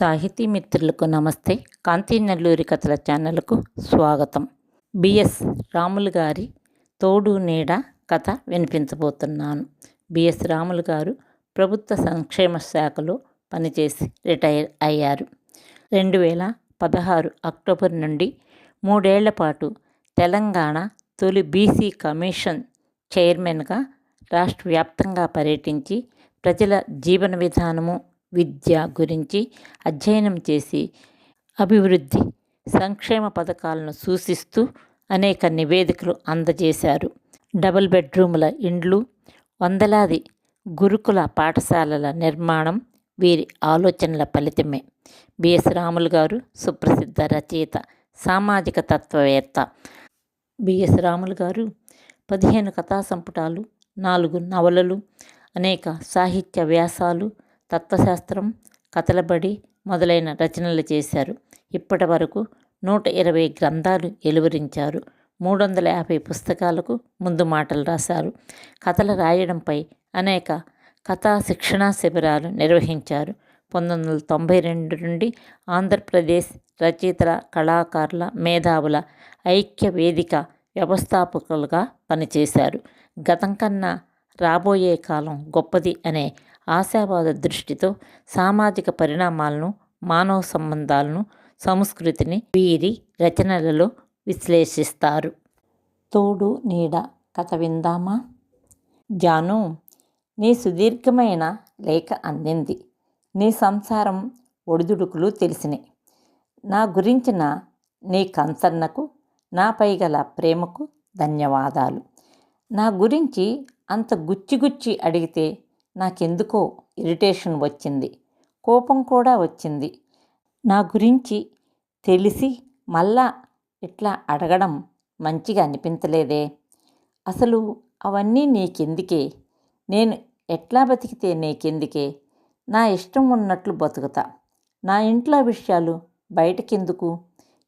సాహితీ మిత్రులకు నమస్తే. కాంతి నెల్లూరి కథల ఛానల్కు స్వాగతం. బిఎస్ రాములు గారి తోడు నీడ కథ వినిపించబోతున్నాను. బిఎస్ రాములు గారు ప్రభుత్వ సంక్షేమ శాఖలో పనిచేసి రిటైర్ అయ్యారు. రెండు వేల పదహారు అక్టోబర్ నుండి మూడేళ్ళ పాటు తెలంగాణ తొలి బీసీ కమిషన్ చైర్మన్గా రాష్ట్ర వ్యాప్తంగా పర్యటించి ప్రజల జీవన విధానము విద్య గురించి అధ్యయనం చేసి అభివృద్ధి సంక్షేమ పథకాలను సూచిస్తూ అనేక నివేదికలు అందజేశారు. డబుల్ బెడ్రూముల ఇండ్లు వందలాది గురుకుల పాఠశాలల నిర్మాణం వీరి ఆలోచనల ఫలితమే. బిఎస్ రాములు గారు సుప్రసిద్ధ రచయిత సామాజిక తత్వవేత్త. బిఎస్ రాములు గారు పదిహేను కథా సంపుటాలు నాలుగు నవలలు అనేక సాహిత్య వ్యాసాలు తత్వశాస్త్రం కథలబడి మొదలైన రచనలు చేశారు. ఇప్పటి వరకు నూట ఇరవై గ్రంథాలు వెలువరించారు. మూడు వందల యాభై పుస్తకాలకు ముందు మాటలు రాశారు. కథలు రాయడంపై అనేక కథా శిక్షణా శిబిరాలు నిర్వహించారు. పంతొమ్మిది వందల తొంభై రెండు నుండి ఆంధ్రప్రదేశ్ రచయితల కళాకారుల మేధావుల ఐక్య వేదిక వ్యవస్థాపకులుగా పనిచేశారు. గతం కన్నా రాబోయే కాలం గొప్పది అనే ఆశావాద దృష్టితో సామాజిక పరిణామాలను మానవ సంబంధాలను సంస్కృతిని వీరి రచనలలో విశ్లేషిస్తారు. తోడు నీడ కథ విందామా? జాను నీ సుదీర్ఘమైన లేఖ అందింది. నీ సంసారం ఒడిదుడుకులు తెలిసినాయి నా గురించిన నీ కన్సర్నకు నాపై గల ప్రేమకు ధన్యవాదాలు. నా గురించి అంత గుచ్చిగుచ్చి అడిగితే నాకెందుకో ఇరిటేషన్ వచ్చింది. కోపం కూడా వచ్చింది. నా గురించి తెలిసి మళ్ళా ఇట్లా అడగడం మంచిగా అనిపించలేదే. అసలు అవన్నీ నీకెందుకే? నేను ఎట్లా బతికితే నీకెందుకే? నా ఇష్టం ఉన్నట్లు బతుకుతా. నా ఇంట్లో విషయాలు బయటకెందుకు?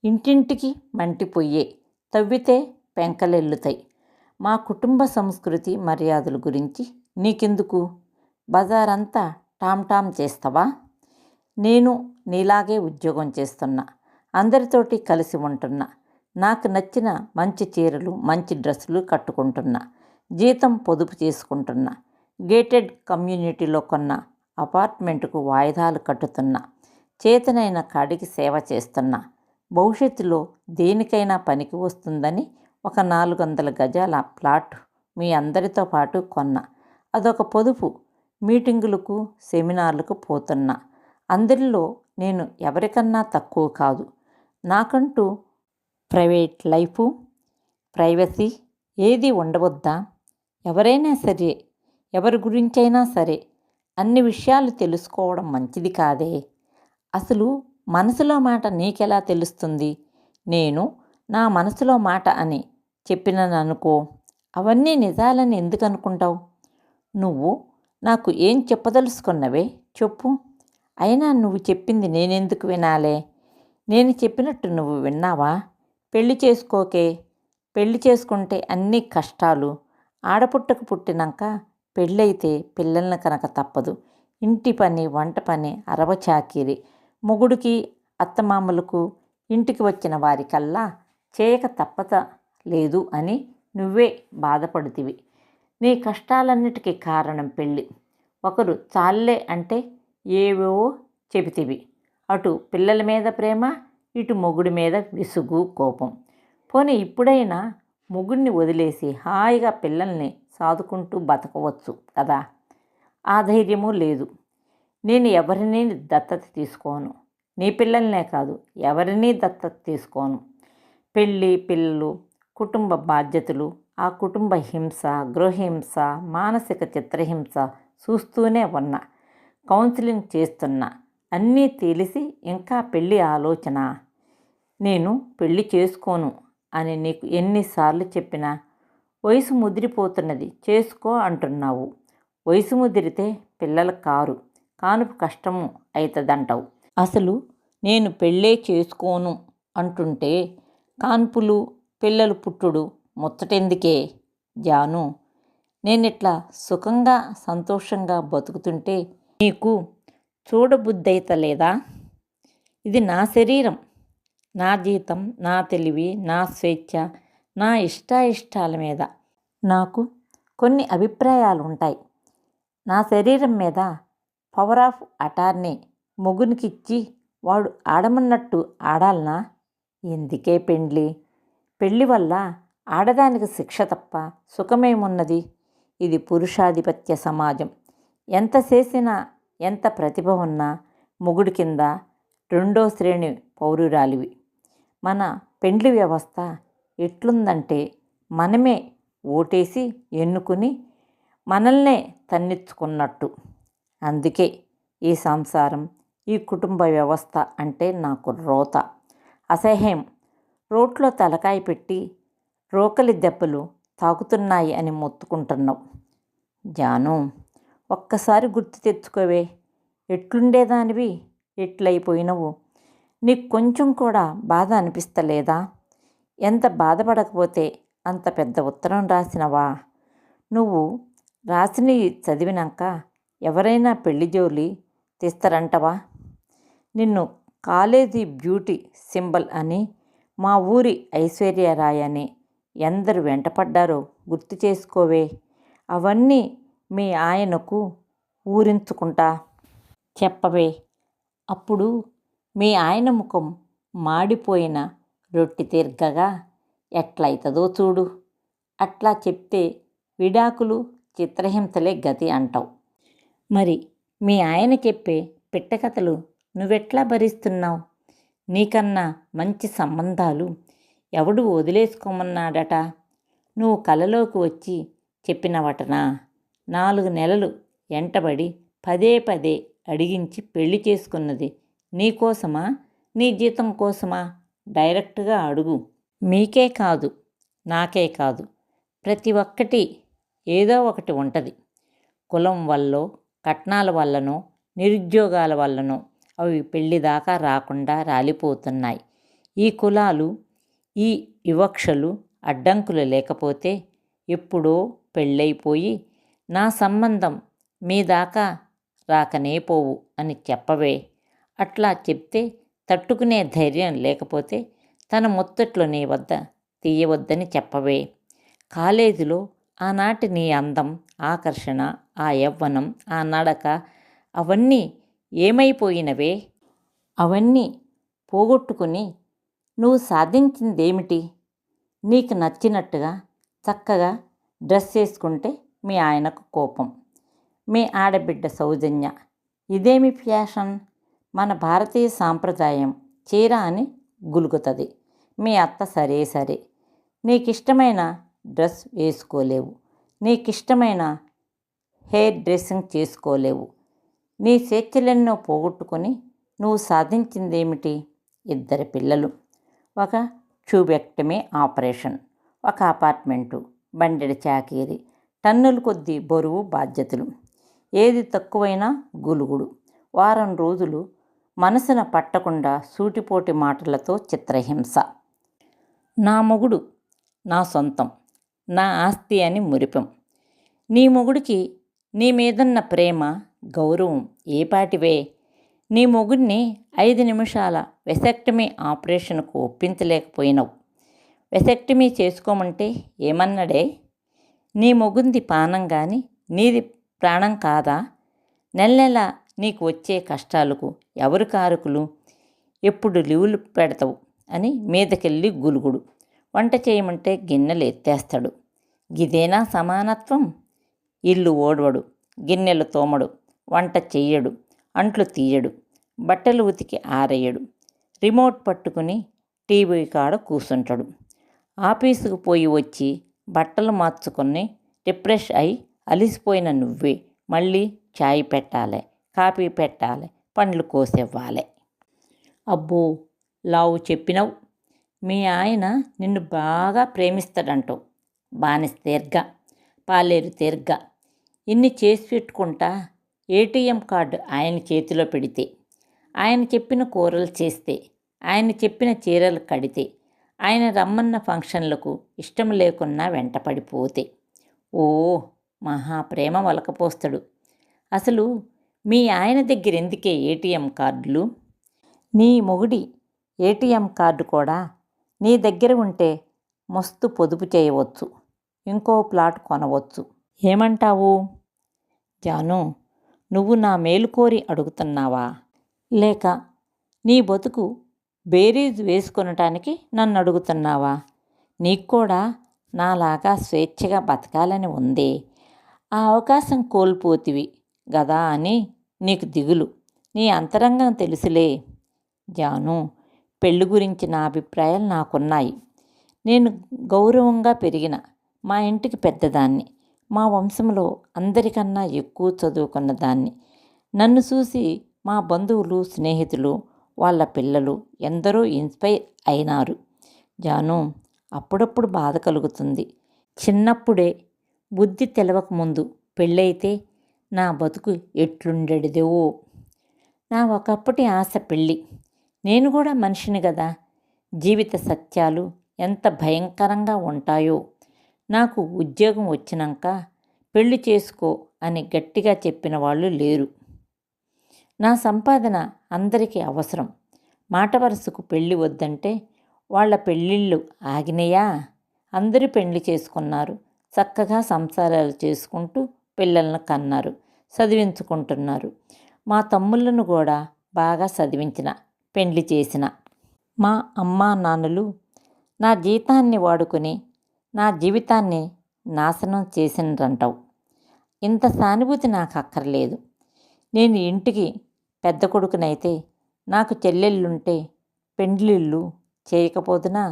ఇంటింటికి మంటిపోయే తవ్వితే పెంకలెల్లుతాయి. మా కుటుంబ సంస్కృతి మర్యాదల గురించి నీకెందుకు? బజారంతా టామ్ టామ్ చేస్తావా? నేను నీలాగే ఉద్యోగం చేస్తున్నా. అందరితోటి కలిసి ఉంటున్నా. నాకు నచ్చిన మంచి చీరలు మంచి డ్రెస్సులు కట్టుకుంటున్నా. జీతం పొదుపు చేసుకుంటున్నా. గేటెడ్ కమ్యూనిటీలో కొన్న అపార్ట్మెంట్కు వాయిదాలు కట్టుతున్నా. చేతనైన కాడికి సేవ చేస్తున్నా. భవిష్యత్తులో దేనికైనా పనికి వస్తుందని ఒక నాలుగు వందల గజాల ప్లాట్ మీ అందరితో పాటు కొన్నా. అదొక పొదుపు మీటింగులకు సెమినార్లకు పోతున్నా. అందరిలో నేను ఎవరికన్నా తక్కువ కాదు. నాకంటూ ప్రైవేట్ లైఫు ప్రైవసీ ఏది ఉండవద్దా? ఎవరైనా సరే ఎవరి గురించైనా సరే అన్ని విషయాలు తెలుసుకోవడం మంచిది కాదే? అసలు మనసులో మాట నీకెలా తెలుస్తుంది? నేను నా మనసులో మాట అని చెప్పిననుకో అవన్నీ నిజాలని ఎందుకు అనుకుంటావు నువ్వు నాకు ఏం చెప్పదలుచుకున్నవే? చెప్పు. అయినా నువ్వు చెప్పింది నేనెందుకు వినాలే? నేను చెప్పినట్టు నువ్వు విన్నావా? పెళ్ళి చేసుకోకే. పెళ్ళి చేసుకుంటే అన్ని కష్టాలు. ఆడపుట్టకు పుట్టినాక పెళ్ళైతే పిల్లల్ని కనుక తప్పదు. ఇంటి పని వంట పని అరవ చాకిరి. మొగుడికి అత్తమామలకు ఇంటికి వచ్చిన వారికల్లా చేయక తప్పత లేదు అని నువ్వే బాధపడుతివి. నీ కష్టాలన్నిటికీ కారణం పెళ్ళి. ఒకరు చాలే అంటే ఏవేవో చెబితివి. అటు పిల్లల మీద ప్రేమ ఇటు మొగుడి మీద విసుగు కోపం. పోనీ ఇప్పుడైనా మొగుడిని వదిలేసి హాయిగా పిల్లల్ని సాదుకుంటూ బతకవచ్చు కదా? ఆ ధైర్యము లేదు. నేను ఎవరిని దత్తత తీసుకోను. నీ పిల్లల్నే కాదు ఎవరిని దత్తత తీసుకోను. పెళ్ళి పిల్లలు కుటుంబ బాధ్యతలు ఆ కుటుంబ హింస గృహహింస మానసిక చిత్రహింస చూస్తూనే ఉన్నా కౌన్సిలింగ్ చేస్తున్నా అన్నీ తెలిసి ఇంకా పెళ్ళి ఆలోచన. నేను పెళ్ళి చేసుకోను అని నీకు ఎన్నిసార్లు చెప్పినా వయసు ముదిరిపోతున్నది చేసుకో అంటున్నావు. వయసు ముదిరితే పిల్లల కారు కానుపు కష్టము అవుతుందంటావు అసలు నేను పెళ్ళే చేసుకోను అంటుంటే కాన్పులు పిల్లలు పుట్టుడు ముచ్చటెందుకే జాను? నేనిట్లా సుఖంగా సంతోషంగా బతుకుతుంటే నీకు చూడబుద్దైతలేదా ఇది నా శరీరం నా జీతం నా తెలివి నా స్వేచ్ఛ నా ఇష్టాయిష్టాల మీద. నాకు కొన్ని అభిప్రాయాలు ఉంటాయి నా శరీరం మీద పవర్ ఆఫ్ అటార్నీ మొగునికిచ్చి వాడు ఆడమన్నట్టు ఆడాలనా? ఎందుకే పెండ్లి? పెళ్ళి వల్ల ఆడదానికి శిక్ష తప్ప సుఖమేమున్నది? ఇది పురుషాధిపత్య సమాజం. ఎంత చేసినా ఎంత ప్రతిభ ఉన్నా మొగుడి కింద రెండో శ్రేణి పౌరురాలివి. మన పెండ్లి వ్యవస్థ ఎట్లుందంటే మనమే ఓటేసి ఎన్నుకుని మనల్నే తన్నిచ్చుకున్నట్టు. అందుకే ఈ సంసారం ఈ కుటుంబ వ్యవస్థ అంటే నాకు రోత. అసహ్యం. రోట్లో తలకాయ పెట్టి రోకలి దెబ్బలు తాకుతున్నాయి అని మొత్తుకుంటున్నావు. జాను ఒక్కసారి గుర్తు తెచ్చుకోవే. ఎట్లుండేదానివి? ఎట్లయిపోయినవు? నీకు కొంచెం కూడా బాధ అనిపిస్తలేదా? ఎంత బాధపడకపోతే అంత పెద్ద ఉత్తరం రాసినవా? నువ్వు రాసిని చదివినాక ఎవరైనా పెళ్ళి జోలి తీస్తారంటవా? నిన్ను కాలేజీ బ్యూటీ సింబల్ అని మా ఊరి ఐశ్వర్యరాయ్ అని ఎందరు వెంటపడ్డారో గుర్తు చేసుకోవే. అవన్నీ మీ ఆయనకు ఊరించుకుంటా చెప్పవే. అప్పుడు మీ ఆయన ముఖం మాడిపోయిన రొట్టి తీర్గగా ఎట్లయితుందో చూడు. అట్లా చెప్తే విడాకులు చిత్రహింసలే గతి అంటావు. మరి మీ ఆయన చెప్పే పిట్టకథలు నువ్వెట్లా భరిస్తున్నావు? నీకన్నా మంచి సంబంధాలు ఎవడు వదిలేసుకోమన్నాడట? నువ్వు కలలోకి వచ్చి చెప్పినవటనా? నాలుగు నెలలు ఎంటబడి పదే పదే అడిగించి పెళ్ళి చేసుకున్నది నీకోసమా? నీ జీతం కోసమా? డైరెక్ట్గా అడుగు. మీకే కాదు నాకే కాదు. ప్రతి ఒక్కటి ఏదో ఒకటి ఉంటుంది. కులం వల్లో కట్నాల వల్లనో నిరుద్యోగాల వల్లనో అవి పెళ్ళి దాకా రాకుండా రాలిపోతున్నాయి. ఈ కులాలు ఈ వివక్షలు అడ్డంకులు లేకపోతే ఎప్పుడో పెళ్ళైపోయి నా సంబంధం మీ దాకా రాకనే పోవు అని చెప్పవే. అట్లా చెప్తే తట్టుకునే ధైర్యం లేకపోతే తన ముత్తట్లో నీ వద్ద తీయవద్దని చెప్పవే. కాలేజీలో ఆనాటి నీ అందం ఆకర్షణ ఆ యవ్వనం ఆ నడక అవన్నీ ఏమైపోయినవే? అవన్నీ పోగొట్టుకుని నువ్వు సాధించిందేమిటి? నీకు నచ్చినట్టుగా చక్కగా డ్రెస్ వేసుకుంటే మీ ఆయనకు కోపం. మీ ఆడబిడ్డ సౌజన్య. ఇదేమి ఫ్యాషన్? మన భారతీయ సాంప్రదాయం చీర అని గులుగుతుంది. మీ అత్త సరే సరే. నీకు ఇష్టమైన డ్రెస్ వేసుకోలేవు. నీకు ఇష్టమైన హెయిర్ డ్రెస్సింగ్ చేసుకోలేవు. నీ స్వేచ్ఛలెన్నో పోగొట్టుకొని నువ్వు సాధించిందేమిటి? ఇద్దరు పిల్లలు. ఒక ట్యూబెక్టమీ ఆపరేషన్. ఒక అపార్ట్మెంటు బండెడి చాకీరి టన్నుల కొద్దీ బరువు బాధ్యతలు. ఏది తక్కువైనా గులుగుడు. వారం రోజులు మనసున పట్టకుండా సూటిపోటి మాటలతో చిత్రహింస. నా మొగుడు నా సొంతం నా ఆస్తి అని మురిపం. నీ మొగుడికి నీ మీదున్న ప్రేమ గౌరవం ఏపాటివే నీ మొగుడిని ఐదు నిమిషాల వెసెక్టమీ ఆపరేషన్కు ఒప్పించలేకపోయినావు. వెసెక్టమీ చేసుకోమంటే ఏమన్నాడే? నీ మొగుంది పానం కానీ నీది ప్రాణం కాదా? నెల నెల నీకు వచ్చే కష్టాలకు ఎవరు కారకులు? ఎప్పుడు లీవులు పెడతావు? అని మీదకెళ్ళి గులుగుడు. వంట చేయమంటే గిన్నెలు ఎత్తేస్తాడు. గిదేనా సమానత్వం? ఇల్లు ఓడవడు. గిన్నెలు తోమడు. వంట చెయ్యడు. అంట్లు తీయడు. బట్టలు ఉతికి ఆరేయడు. రిమోట్ పట్టుకుని టీవీ కాడ కూర్చుంటాడు ఆఫీసుకు పోయి వచ్చి బట్టలు మార్చుకొని రిఫ్రెష్ అయి అలిసిపోయిన నువ్వే మళ్ళీ చాయ్ పెట్టాలి కాఫీ పెట్టాలి పండ్లు కోసివ్వాలి. అబ్బో లావు చెప్పినవు. మీ ఆయన నిన్ను బాగా ప్రేమిస్తాడంటావు బానిస తీర్గ పాలేరు తీర్గ. ఇన్ని చేసి పెట్టుకుంటా ఏటీఎం కార్డు ఆయన చేతిలో పెడితే ఆయన చెప్పిన కూరలు చేస్తే ఆయన చెప్పిన చీరలు కడితే ఆయన రమ్మన్న ఫంక్షన్లకు ఇష్టం లేకున్నా వెంటపడిపోతే. ఓ మహా ప్రేమ వలకపోస్తాడు. అసలు మీ ఆయన దగ్గర ఎందుకే ఏటీఎం కార్డులు? నీ మొగుడి ఏటీఎం కార్డు కూడా నీ దగ్గర ఉంటే మస్తు పొదుపు చేయవచ్చు. ఇంకో ప్లాట్ కొనవచ్చు. ఏమంటావు? జాను నువ్వు నా మేలు కోరి అడుగుతున్నావా? లేక నీ బతుకు బేరీజ్ వేసుకొనటానికి నన్ను అడుగుతున్నావా నీకు కూడా నాలాగా స్వేచ్ఛగా బతకాలని ఉంది. ఆ అవకాశం కోల్పోతివి గదా అని నీకు దిగులు. నీ అంతరంగం తెలుసులే. జాను పెళ్ళి గురించి నా అభిప్రాయాలు నాకున్నాయి. నేను గౌరవంగా పెరిగిన మా ఇంటికి పెద్దదాన్ని. మా వంశంలో అందరికన్నా ఎక్కువ చదువుకున్న దాన్ని నన్ను చూసి మా బంధువులు స్నేహితులు వాళ్ళ పిల్లలు ఎందరో ఇన్స్పైర్ అయినారు. జాను అప్పుడప్పుడు బాధ కలుగుతుంది. చిన్నప్పుడే బుద్ధి తెలవకముందు పెళ్ళైతే నా బతుకు ఎట్లుండెడిదో. నా ఒకప్పటి ఆశ పెళ్ళి. నేను కూడా మనిషిని కదా. జీవిత సత్యాలు ఎంత భయంకరంగా ఉంటాయో. నాకు ఉద్యోగం వచ్చినాక పెళ్ళి చేసుకో అని గట్టిగా చెప్పిన వాళ్ళు లేరు. నా సంపాదన అందరికీ అవసరం. మాట వరుసకు పెళ్ళి వద్దంటే వాళ్ళ పెళ్ళిళ్ళు ఆగినయా? అందరూ పెళ్ళి చేసుకున్నారు. చక్కగా సంసారాలు చేసుకుంటూ పిల్లలను కన్నారు. చదివించుకుంటున్నారు. మా తమ్ముళ్ళను కూడా బాగా చదివించిన పెండ్లి చేసిన. మా అమ్మా నాన్నలు నా జీతాన్ని వాడుకొని నా జీవితాన్ని నాశనం చేసినరంటావు. ఇంత సానుభూతి నాకు అక్కర్లేదు నేను ఇంటికి పెద్ద కొడుకునైతే నాకు చెల్లెళ్ళుంటే పెండ్లిళ్ళు చేయకపోదునా?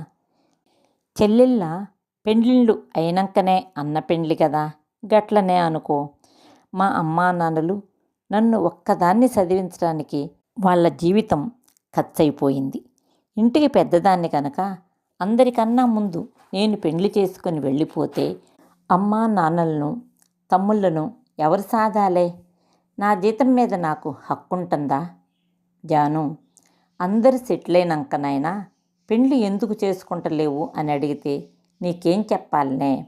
చెల్లెళ్ళ పెండ్లిళ్ళు అయినాకనే అన్న పెండ్లి కదా గట్లనే అనుకో. మా అమ్మా నాన్నలు నన్ను ఒక్కదాన్ని చదివించడానికి వాళ్ళ జీవితం ఖర్చయిపోయింది. ఇంటికి పెద్దదాన్ని కనుక అందరికన్నా ముందు నేను పెండ్లి చేసుకుని వెళ్ళిపోతే అమ్మా నాన్నలను తమ్ముళ్ళను ఎవరు సాధాలే నా జీతం మీద నాకు హక్కుంటుందా? జాను అందరు సెటిల్ అయినాకనైనా పెండ్లి ఎందుకు చేసుకుంటలేవు అని అడిగితే నీకేం చెప్పాలనే?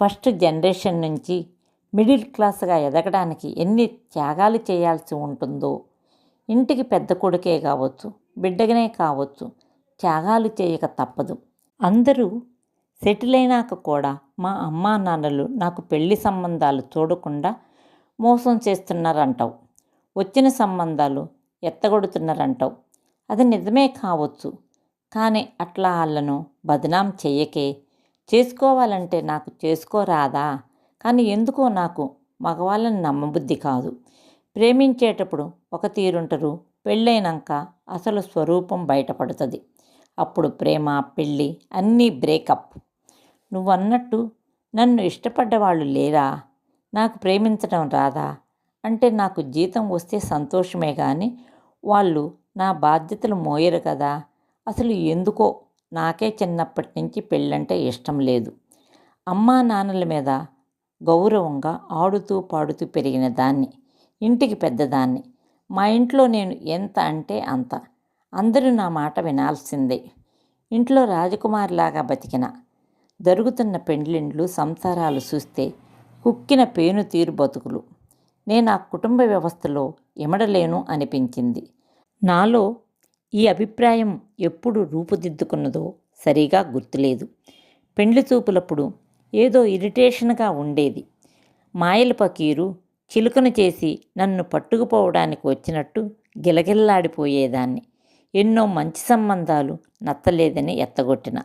ఫస్ట్ జనరేషన్ నుంచి మిడిల్ క్లాస్గా ఎదగడానికి ఎన్ని త్యాగాలు చేయాల్సి ఉంటుందో? ఇంటికి పెద్ద కొడుకే కావచ్చు బిడ్డగనే కావచ్చు త్యాగాలు చేయక తప్పదు. అందరూ సెటిల్ అయినాక కూడా మా అమ్మా నాన్నలు నాకు పెళ్ళి సంబంధాలు చూడకుండా మోసం చేస్తున్నారంటావు. వచ్చిన సంబంధాలు ఎత్తగొడుతున్నారంటావు. అది నిజమే కావచ్చు. కానీ అట్లా వాళ్ళను బదనాం చెయ్యకే. చేసుకోవాలంటే నాకు చేసుకోరాదా? కానీ ఎందుకో నాకు మగవాళ్ళని నమ్మబుద్ధి కాదు. ప్రేమించేటప్పుడు ఒక తీరుంటారు. పెళ్ళైనాక అసలు స్వరూపం బయటపడుతుంది. అప్పుడు ప్రేమ పెళ్ళి అన్నీ బ్రేకప్. నువ్వు అన్నట్టు నన్ను ఇష్టపడ్డవాళ్ళు లేరా? నాకు ప్రేమించడం రాదా? అంటే నాకు జీతం వస్తే సంతోషమే కానీ వాళ్ళు నా బాధ్యతలు మోయరు కదా. అసలు ఎందుకో నాకే చిన్నప్పటి నుంచి పెళ్ళంటే ఇష్టం లేదు. అమ్మా నాన్నల మీద గౌరవంగా ఆడుతూ పాడుతూ పెరిగిన దాన్ని ఇంటికి పెద్దదాన్ని. మా ఇంట్లో నేను ఎంత అంటే అంత. అందరూ నా మాట వినాల్సిందే. ఇంట్లో రాజకుమారిలాగా బతికిన జరుగుతున్న పెండ్లిండ్లు సంసారాలు చూస్తే కుక్కిన పేను తీరు బతుకులు. నేను ఆ కుటుంబ వ్యవస్థలో ఇమడలేను అనిపించింది. నాలో ఈ అభిప్రాయం ఎప్పుడు రూపుదిద్దుకున్నదో సరిగా గుర్తులేదు. పెండ్లి చూపులప్పుడు ఏదో ఇరిటేషన్గా ఉండేది. మాయల పకీరు చిలుకను చేసి నన్ను పట్టుకుపోవడానికి వచ్చినట్టు గిలగిల్లాడిపోయేదాన్ని. ఎన్నో మంచి సంబంధాలు నచ్చలేదని ఎత్తగొట్టిన.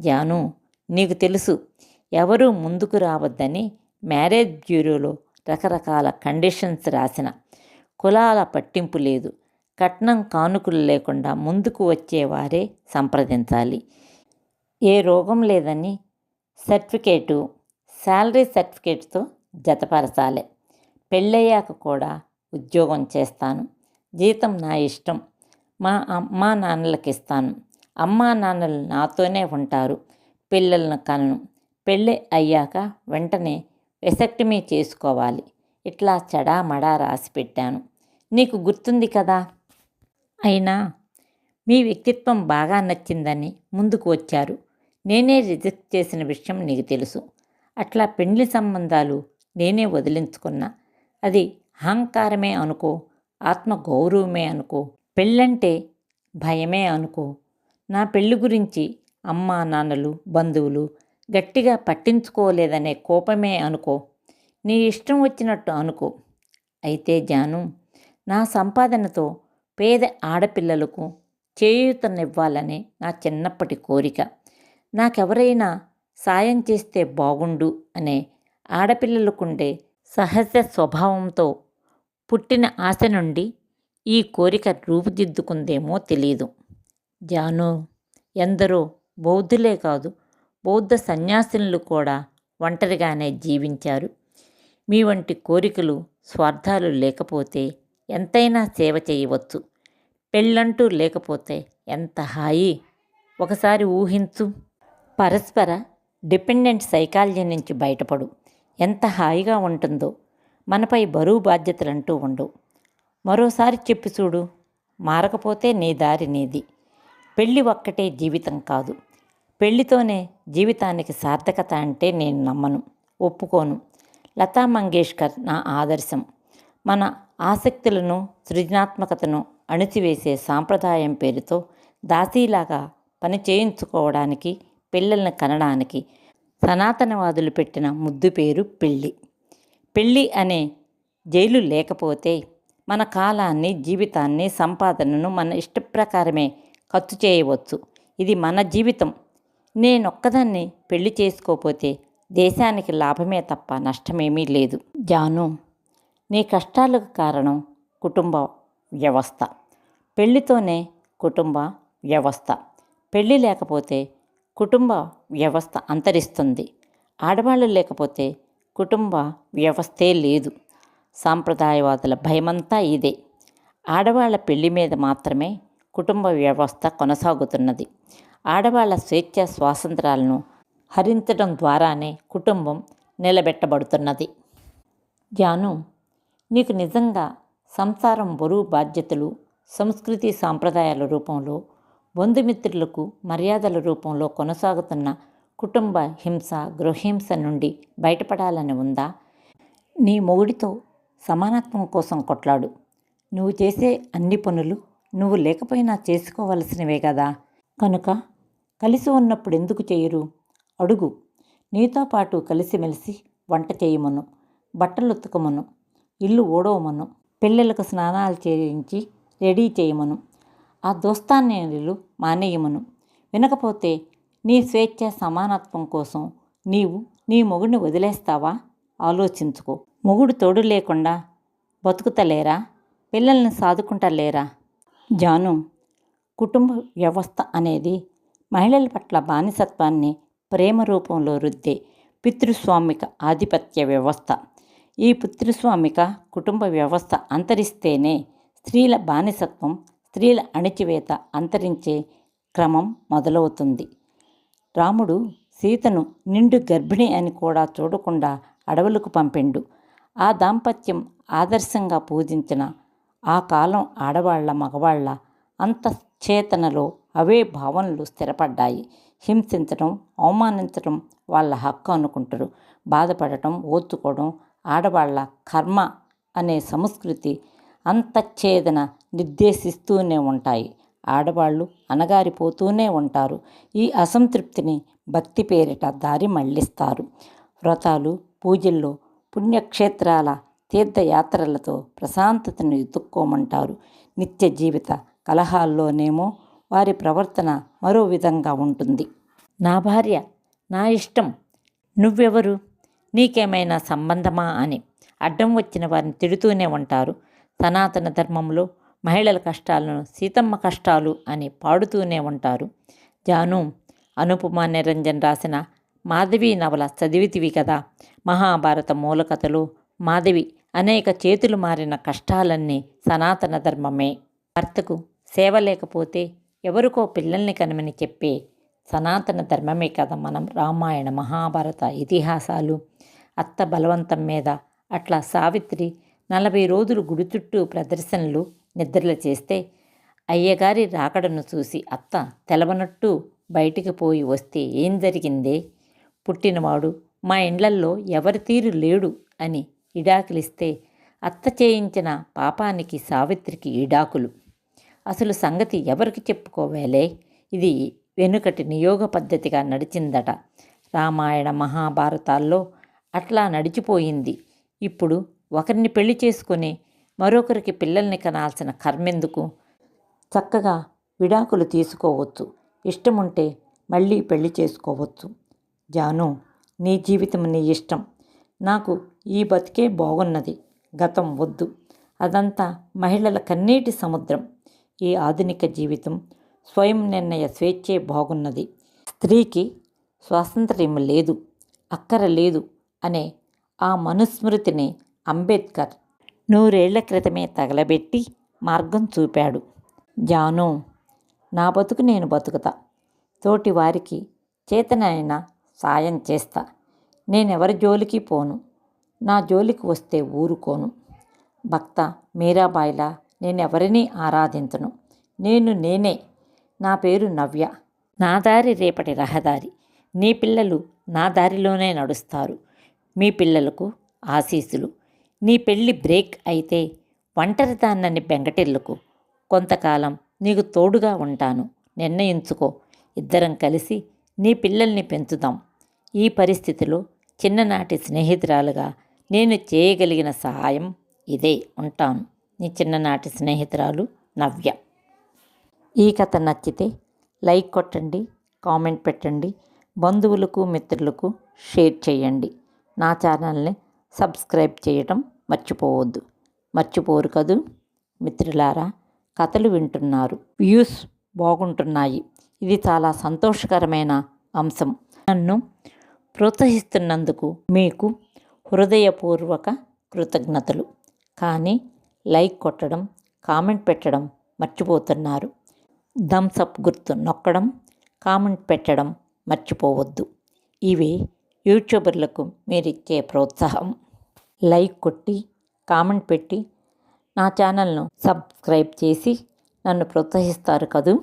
జాను నీకు తెలుసు ఎవరూ ముందుకు రావద్దని మ్యారేజ్ బ్యూరోలో రకరకాల కండిషన్స్ రాసిన. కులాల పట్టింపు లేదు. కట్నం కానుకలు లేకుండా ముందుకు వచ్చేవారే సంప్రదించాలి. ఏ రోగం లేదని సర్టిఫికేటు శాలరీ సర్టిఫికేట్తో జతపరచాలి. పెళ్ళయ్యాక కూడా ఉద్యోగం చేస్తాను. జీతం నా ఇష్టం. మా అమ్మా నాన్నలకి ఇస్తాను. అమ్మా నాన్నలు నాతోనే ఉంటారు. పిల్లలను కనను పెళ్ళి అయ్యాక వెంటనే వెసక్టమీ చేసుకోవాలి. ఇట్లా చెడామడా రాసి పెట్టాను. నీకు గుర్తుంది కదా? అయినా మీ వ్యక్తిత్వం బాగా నచ్చిందని ముందుకు వచ్చారు. నేనే రిజెక్ట్ చేసిన విషయం నీకు తెలుసు. అట్లా పెండ్లి సంబంధాలు నేనే వదిలించుకున్నా. అది అహంకారమే అనుకో ఆత్మ గౌరవమే అనుకో పెళ్ళంటే భయమే అనుకో. నా పెళ్ళి గురించి అమ్మా నాన్నలు బంధువులు గట్టిగా పట్టించుకోలేదనే కోపమే అనుకో. నీ ఇష్టం వచ్చినట్టు అనుకో. అయితే జాను నా సంపాదనతో పేద ఆడపిల్లలకు చేయూతనివ్వాలని నా చిన్నప్పటి కోరిక. నాకెవరైనా సాయం చేస్తే బాగుండు అనే ఆడపిల్లలకుండే సహజ స్వభావంతో పుట్టిన ఆశ నుండి ఈ కోరిక రూపుదిద్దుకుందేమో తెలియదు జాను ఎందరో బౌద్ధులే కాదు బౌద్ధ సన్యాసినులు కూడా ఒంటరిగానే జీవించారు. మీ వంటి కోరికలు స్వార్థాలు లేకపోతే ఎంతైనా సేవ చేయవచ్చు. పెళ్ళంటూ లేకపోతే ఎంత హాయి. ఒకసారి ఊహించు. పరస్పర డిపెండెంట్ సైకాలజీ నుంచి బయటపడు. ఎంత హాయిగా ఉంటుందో మనపై బరువు బాధ్యతలంటూ ఉండవు మరోసారి చెప్పి చూడు. మారకపోతే నీ దారి నీది. పెళ్ళి ఒక్కటే జీవితం కాదు. పెళ్ళితోనే జీవితానికి సార్థకత అంటే నేను నమ్మను ఒప్పుకోను. లతా మంగేష్కర్ నా ఆదర్శం. మన ఆసక్తులను సృజనాత్మకతను అణిచివేసే సాంప్రదాయం పేరుతో దాసీలాగా పని చేయించుకోవడానికి పిల్లల్ని కనడానికి సనాతనవాదులు పెట్టిన ముద్దు పేరు పెళ్ళి. పెళ్ళి అనే జైలు లేకపోతే మన కాలాన్ని జీవితాన్ని సంపాదనను మన ఇష్టప్రకారమే ఖర్చు చేయవచ్చు. ఇది మన జీవితం. నేనొక్కదాన్ని పెళ్ళి చేసుకోపోతే దేశానికి లాభమే తప్ప నష్టమేమీ లేదు. జాను నీ కష్టాలకు కారణం కుటుంబ వ్యవస్థ. పెళ్ళితోనే కుటుంబ వ్యవస్థ. పెళ్ళి లేకపోతే కుటుంబ వ్యవస్థ అంతరిస్తుంది. ఆడవాళ్ళు లేకపోతే కుటుంబ వ్యవస్థే లేదు. సాంప్రదాయవాదుల భయమంతా ఇదే. ఆడవాళ్ళ పెళ్ళి మీద మాత్రమే కుటుంబ వ్యవస్థ కొనసాగుతున్నది. ఆడవాళ్ళ స్వేచ్ఛ స్వాతంత్రాలను హరించడం ద్వారానే కుటుంబం నిలబెట్టబడుతున్నది. జాను నీకు నిజంగా సంసారం బరువు బాధ్యతలు సంస్కృతి సాంప్రదాయాల రూపంలో బంధుమిత్రులకు మర్యాదల రూపంలో కొనసాగుతున్న కుటుంబ హింస గృహహింస నుండి బయటపడాలని ఉందా? నీ మొగుడితో సమానత్వం కోసం కొట్లాడు. నువ్వు చేసే అన్ని పనులు నువ్వు లేకపోయినా చేసుకోవలసినవే కదా. కనుక కలిసి ఉన్నప్పుడు ఎందుకు చేయరు? అడుగు. నీతో పాటు కలిసిమెలిసి వంట చేయమను. బట్టలు ఉతకమను. ఇల్లు ఓడవమను. పిల్లలకు స్నానాలు చేయించి రెడీ చేయమను. ఆ దోస్తాన్నేలు మానేయమను. వినకపోతే నీ స్వేచ్ఛ సమానత్వం కోసం నీవు నీ మొగుడిని వదిలేస్తావా? ఆలోచించుకో. మొగుడు తోడు లేకుండా బతుకుతలేరా? పిల్లల్ని సాదుకుంటలేరా? జాను కుటుంబ వ్యవస్థ అనేది మహిళల పట్ల బానిసత్వాన్ని ప్రేమ రూపంలో రుద్దే పితృస్వామిక ఆధిపత్య వ్యవస్థ. ఈ పితృస్వామిక కుటుంబ వ్యవస్థ అంతరిస్తేనే స్త్రీల బానిసత్వం స్త్రీల అణిచివేత అంతరించే క్రమం మొదలవుతుంది. రాముడు సీతను నిండు గర్భిణి అని కూడా చూడకుండా అడవులకు పంపిండు. ఆ దాంపత్యం ఆదర్శంగా పూజించిన ఆ కాలం ఆడవాళ్ళ మగవాళ్ళ అంతఃచేతనలో అవే భావనలు స్థిరపడ్డాయి. హింసించడం అవమానించడం వాళ్ళ హక్కు అనుకుంటారు. బాధపడటం ఓర్చుకోవడం ఆడవాళ్ళ కర్మ అనే సంస్కృతి అంతఃఛేదన నిర్దేశిస్తూనే ఉంటాయి. ఆడవాళ్ళు అనగారిపోతూనే ఉంటారు. ఈ అసంతృప్తిని భక్తి పేరిట దారి మళ్ళిస్తారు వ్రతాలు పూజల్లో పుణ్యక్షేత్రాల తీర్థయాత్రలతో ప్రశాంతతను ఎత్తుక్కోమంటారు నిత్య జీవిత కలహాల్లోనేమో వారి ప్రవర్తన మరో విధంగా ఉంటుంది. నా భార్య నా ఇష్టం. నువ్వెవరు? నీకేమైనా సంబంధమా అని అడ్డం వచ్చిన వారిని తిడుతూనే ఉంటారు. సనాతన ధర్మంలో మహిళల కష్టాలను సీతమ్మ కష్టాలు అని పాడుతూనే ఉంటారు. జాను అనుపమా నిరంజన్ రాసిన మాధవి నవల చదివితివి కదా. మహాభారత మూలకథలు మాధవి అనేక చేతులు మారిన కష్టాలన్నీ సనాతన ధర్మమే. భర్తకు సేవ లేకపోతే ఎవరికో పిల్లల్ని కనమని చెప్పే సనాతన ధర్మమే కదా మనం రామాయణ మహాభారత ఇతిహాసాలు. అత్త బలవంతం మీద అట్లా సావిత్రి నలభై రోజులు గుడి చుట్టూ ప్రదర్శనలు నిద్రలు చేస్తే అయ్యగారి రాకడను చూసి అత్త తెలవనట్టు బయటికి పోయి వస్తే ఏం జరిగిందే? పుట్టినవాడు మా ఇండ్లల్లో ఎవరి తీరు లేడు అని ఇడాకులిస్తే అత్త చేయించిన పాపానికి సావిత్రికి ఇడాకులు. అసలు సంగతి ఎవరికి చెప్పుకోవాలే? ఇది వెనుకటి నియోగ పద్ధతిగా నడిచిందట. రామాయణ మహాభారతాల్లో అట్లా నడిచిపోయింది. ఇప్పుడు ఒకరిని పెళ్ళి చేసుకొని మరొకరికి పిల్లల్ని కనాల్సిన కర్మెందుకు? చక్కగా విడాకులు తీసుకోవచ్చు. ఇష్టముంటే మళ్ళీ పెళ్ళి చేసుకోవచ్చు. జాను నీ జీవితం నీ ఇష్టం. నాకు ఈ బతికే బాగున్నది. గతం వద్దు. అదంతా మహిళల కన్నీటి సముద్రం. ఈ ఆధునిక జీవితం స్వయం నిర్ణయ స్వేచ్ఛే బాగున్నది. స్త్రీకి స్వాతంత్ర్యం లేదు అక్కర లేదు అనే ఆ మనుస్మృతిని అంబేద్కర్ నూరేళ్ళ క్రితమే తగలబెట్టి మార్గం చూపాడు. జాను నా బతుకు నేను బతుకుతా. తోటి వారికి చేతనైన సాయం చేస్తా. నేనెవరి జోలికి పోను నా జోలికి వస్తే ఊరుకోను. భక్త మీరాబాయిలా నేనెవరినీ ఆరాధించను నేను నేనే. నా పేరు నవ్య. నా దారి రేపటి రహదారి. నీ పిల్లలు నా దారిలోనే నడుస్తారు. మీ పిల్లలకు ఆశీస్సులు. నీ పెళ్ళి బ్రేక్ అయితే ఒంటరిదాన్నని బెంగటిల్లుకు కొంతకాలం నీకు తోడుగా ఉంటాను. నిర్ణయించుకో. ఇద్దరం కలిసి నీ పిల్లల్ని పెంచుదాం. ఈ పరిస్థితిలో చిన్ననాటి స్నేహితురాలుగా నేను చేయగలిగిన సహాయం ఇదే. ఉంటాను. నీ చిన్ననాటి స్నేహితురాలు నవ్య. ఈ కథ నచ్చితే లైక్ కొట్టండి కామెంట్ పెట్టండి బంధువులకు మిత్రులకు షేర్ చేయండి. నా ఛానల్ని సబ్స్క్రైబ్ చేయటం మర్చిపోవద్దు. మర్చిపోరు కదూ? మిత్రులారా కథలు వింటున్నారు. వ్యూస్ బాగుంటున్నాయి. ఇది చాలా సంతోషకరమైన అంశం. నన్ను ప్రోత్సహిస్తున్నందుకు మీకు హృదయపూర్వక కృతజ్ఞతలు. కానీ లైక్ కొట్టడం కామెంట్ పెట్టడం మర్చిపోతున్నారు. థమ్సప్ గుర్తు నొక్కడం కామెంట్ పెట్టడం మర్చిపోవద్దు. ఇవి యూట్యూబర్లకు మీరిచ్చే ప్రోత్సాహం. లైక్ కొట్టి కామెంట్ పెట్టి నా ఛానల్ను సబ్స్క్రైబ్ చేసి నన్ను ప్రోత్సహిస్తారు కదూ?